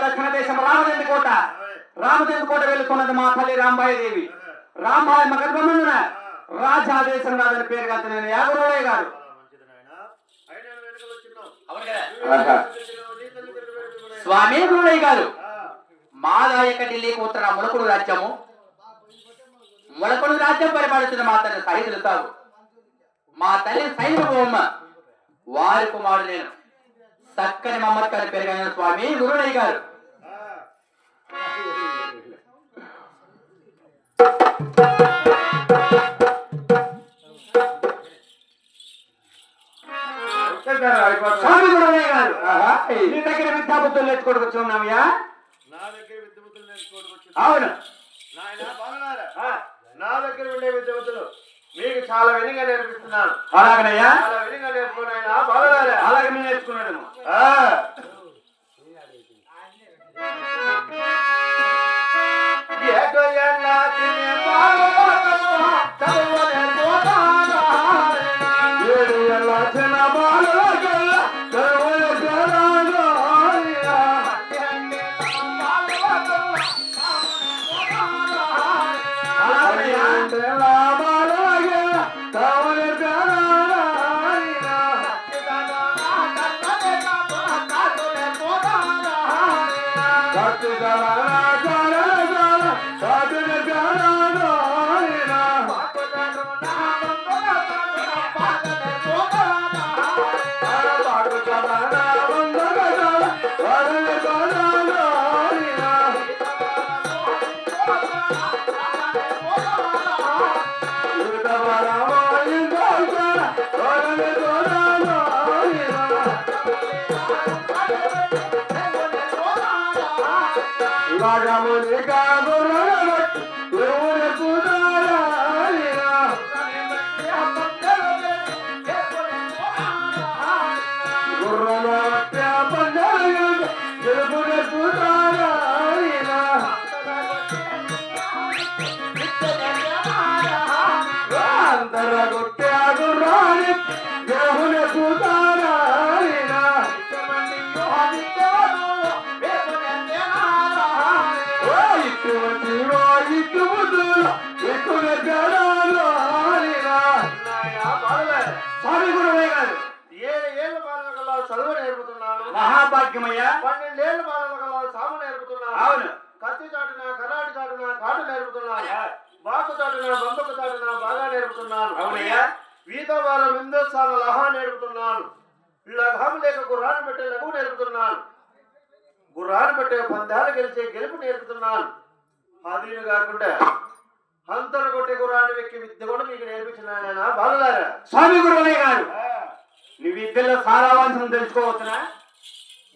దక్షిణ దేశం రామచంద్ర కోట రామచంద్ర కోట వెళ్తున్నది మా తల్లి రాంబాయి దేవి రాంబాయి మగర్భమున రాజాదేశం రాజని పేరు కాదు నేను యాగరోడే గారు. స్వామి గురుడయ్య గారు మాదాయక ఢిల్లీకి ఉత్తర ములకుడు రాజ్యము? ములకుడు రాజ్యం పరిపాలిస్తున్న మా తల్లి సైదులు సాగు మా తల్లి సైనిక బొమ్మ. వారి కుమారుడు నేను. చక్కని మమ్మత్కారి పెరిగిన స్వామి గురుడయ్య గారు. స్వామి గురువయ్య గారు నీ దగ్గర విద్యాబుద్ధులు నేర్చుకోవడానికి వచ్చున్నామయ్యా నా దగ్గర విద్యబుద్ధులు నేర్చుకోవడం అవును. నాయన ఆ, నా దగ్గర ఉండే విద్యబుద్ధులు మీకు చాలా వెనుగా నేర్పిస్తున్నాను. అలాగనయ్యా. చాలా వెనుగా నేర్చుకుని ఆయన బాలనారా అలాగే నేను నేర్చుకున్నాను ఆ. যারা i Gajamuni Gajamuni స్వామి గురువయ్య గారు ఏడు ఏళ్ళ బాలల కల్లా చదువు నేర్పుతున్నాను మహాభాగ్యమయ్యా. పన్నెండేళ్ళ బాలల కల్లా సాము నేర్పుతున్నాను అవును. కత్తి చాటున కరాటి చాటున కాటు నేర్పుతున్నాను బాకు చాటున బంబకు చాటున బాగా నేర్పుతున్నాను. అవునయ్యా. వీత వార విందోత్సాహ లహా నేర్పుతున్నాను. లఘం లేక గుర్రాన్ని పెట్టే లఘు నేర్పుతున్నాను. గుర్రాన్ని పెట్టే పందాలు గెలిచే గెలుపు నేర్పుతున్నాను. అదీను కాకుండా అంతర కొట్టే గుర్రాన్ని వెక్కి విద్య కూడా మీకు నేర్పించిన బాలలారా. స్వామి గురువయ్య గారు. నువ్వు ఇద్దరిలో సారాంశం తెలుసుకోవచ్చునా?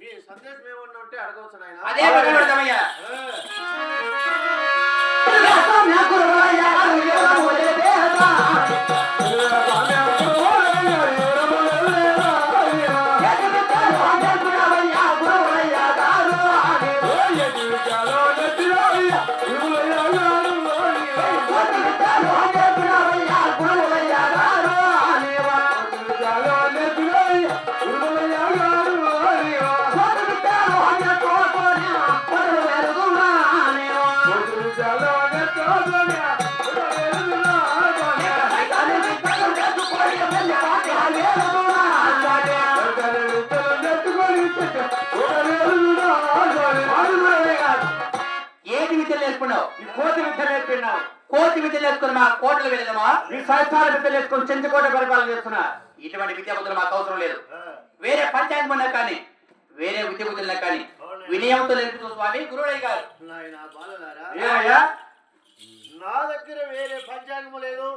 మీ సందేశం ఏమన్నా ఉంటే అడగవచ్చు నాయన అదే భగవంతమయ్యా నేర్చుకున్నావు ఈ కోతి విద్య నేర్పినావు కోతి విద్యలు నేర్చుకుని మా కోటలు వెళ్ళదమా ఈ శాస్త్రాల విద్య నేర్చుకుని చెంచుకోట పరిపాలన చేస్తున్నా. ఇటువంటి విద్యా బుద్ధులు మాకు అవసరం లేదు. వేరే పంచాయతీ ఉన్నా కానీ వేరే విద్య బుద్ధులున్నా కానీ వినయంతో నేర్పుతూ స్వామి గురుడయ్య గారు. ఏమయ్యా? నా దగ్గర వేరే పంచాంగము లేదు?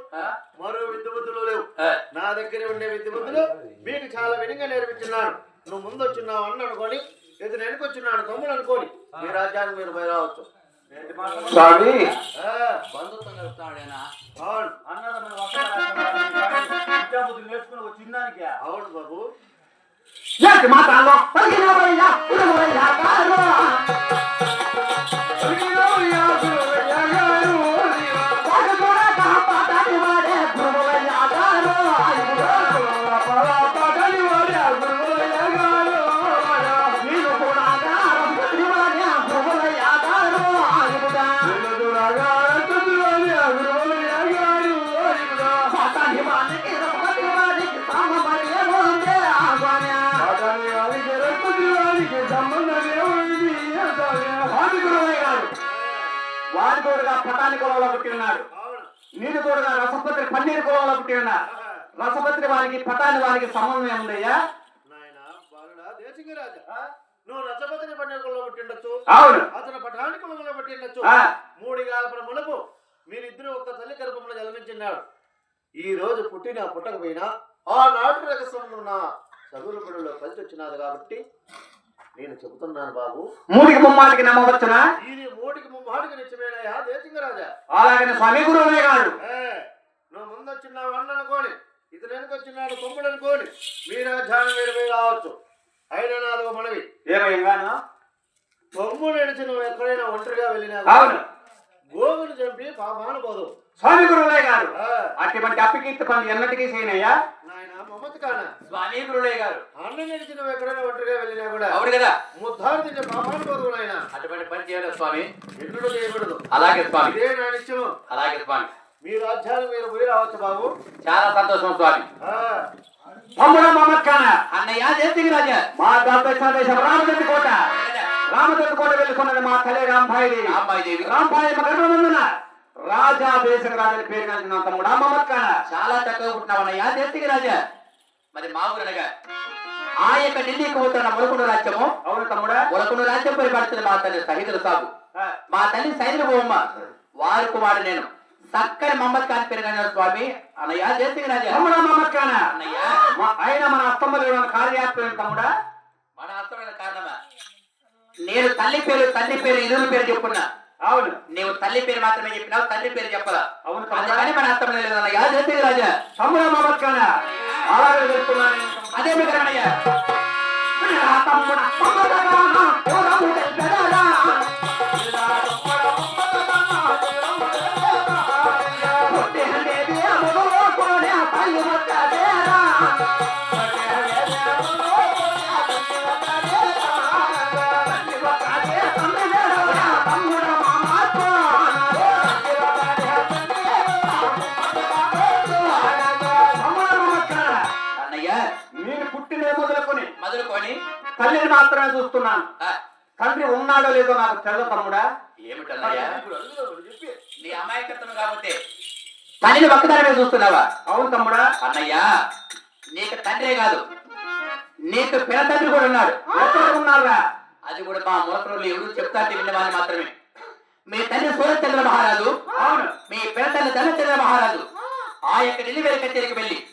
మరో విద్య బుద్ధులు లేవు. నా దగ్గర ఉండే విద్య బుద్ధులు మీకు చాలా వినంగా నేర్పించున్నాను. నువ్వు ముందు వచ్చినావు అన్న అనుకోని ఇది వెనుకొచ్చున్నాను తమ్ముడు అనుకోని మీ రాజ్యానికి మీరు పోయి రావచ్చు స్వామి. బంధుత్వం కలుపుతాడేనా? అవును. నేర్చుకుని వచ్చిందానికి అవును బాబు. ఏంటి వారి తోడుగా పటాని కులంలో పుట్టి ఉన్నాడు నీటి తోడుగా రసపత్రి పన్నీరు కులంలో పుట్టి ఉన్నారు రసపత్రి వారికి పటాని వారికి సంబంధం ఏముందయ్యా? నువ్వు పుట్టిండొచ్చు. అవును. అతను కులంలో పుట్టిండొచ్చు. ఆ, మూడు మీరిద్దరూ ఒక్క తల్లి గర్భంలో జన్మించినాడు ఈ రోజు పుట్టిన పుట్టకపోయినా ఆనాటి రహస్యం ఉన్న చదువుల పనుల్లో కలిసి వచ్చినాది కాబట్టి నేను చెబుతున్నాను బాబు. మూడికి ముమ్మాటికి నమ్మవచ్చునా ఇది మూడికి ముమ్మాడికి నిత్యమేనయా దేశింగరాజా అలాగనే స్వామి గురువయ్య గారు ఏ, నువ్వు ముందొచ్చినావు అన్న అనుకోని ఇతను వెనుకొచ్చినాడు తమ్ముడు అనుకోని మీ రాజ్యాన్ని మీరు పోయి రావచ్చు. అయినా నాలుగు మనవి. ఏమయ్యాను తమ్ముడు నడిచి నువ్వు ఎక్కడైనా ఒంటరిగా వెళ్ళినా అవును. గోగులు చంపి పాపాను పోదు. స్వామి గురువయ్య గారు అటువంటి అప్పకీర్తి పనులు ఎన్నటికీ చేయనయ్యా? స్వామి గురుడయ్య గారు. అన్న నడిచి నువ్వు ఎక్కడైనా ఒంటరిగా వెళ్ళినా కూడా అవును కదా. ముద్దారు అటువంటి పని చేయలేదు స్వామి. ఎన్నడూ చేయకూడదు. అలాగే స్వామి. ఇదే నా అలాగే స్వామి. మీ రాజ్యాలు మీరు పోయి రావచ్చు బాబు. చాలా సంతోషం స్వామి. ఆ, తమ్ముడు మమ్మత్కాన అన్నయ్య జయసింగ్ రాజా. మా దేశం రామచంద్ర కోట. రామచంద్ర కోట వెళ్ళుకున్నది మా తల్లి రాంభాయి దేవి అమ్మాయి దేవి రాంభాయి గర్భమందున రాజా దేశం రాజని పేరు కలిగిన తమ్ముడు. మమ్మత్కాన చాలా చక్కగా పుట్టినావన్నయ్య. జయసింగ్ రాజా? మరి మా ఊరనగా ఆ యొక్క ఢిల్లీకి పోతున్న ములకుండు రాజ్యము. అవును తమ్ముడా. ములకుండు రాజ్యం పరిపాలిస్తున్న మా తల్లి సహితులు సాగు మా తల్లి సైదులు బొమ్మ. వారి కుమారుడు నేను. చక్కని మహమ్మద్ ఖాన్ పెరిగిన స్వామి. అన్నయ్య జయసింగ్ రాజా? తమ్ముడా మమ్మత్కాన అన్నయ్య. మా- అయినా మన అస్తమ్మలు కార్యాత్మ తమ్ముడా? మన అర్థమైన కారణమా? నేను తల్లి పేరు తల్లి పేరు ఇరువుల పేరు చెప్పున్నా అవును. నీవు తల్లి పేరు మాత్రమే చెప్పినావు తల్లి పేరు చెప్పదా అవును అందుకని మన అర్థం లేదు అన్నయ్య. జయసింగ్ రాజా. తమ్ముడా మమ్మత్కాన అలాగే వెళ్తున్నాను అదే అన్నయ్య తమ్ముడా. తల్లిని మాత్రమే చూస్తున్నాను. తండ్రి ఉన్నాడో లేదో నాకు తెలియదు తమ్ముడా. ఏమిటన్నయ్య? నీ అమాయకత్వం కాబట్టి. తల్లిని ఒక్కదానివే చూస్తున్నావా? అవును తమ్ముడా. అన్నయ్య నీకు తండ్రే కాదు. నీకు పిన తండ్రి కూడా ఉన్నాడు. ఉన్నారా అది కూడా మా మూలకులు ఎవరు చెప్తా విన్నవాళ్ళు మాత్రమే. మీ తండ్రి సూర్యచంద్ర మహారాజు అవును. మీ పినతల్లి ధనచంద్ర మహారాజు. ఆ యొక్క నిలివేలి కచేరికి వెళ్ళి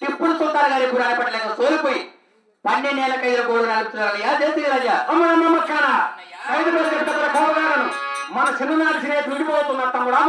టిప్పులు సుల్తాన్ గారి పురాణ పట్ల సోలిపోయి పన్నెండేళ్ళ ఖైదు గోడు నడుపుతున్నారు దేశీ రాజా అమ్మ అమ్మ ఐదు మంది మన చిన్ననాటి స్నేహితులు విడిపోతున్నారు తమ్ముడా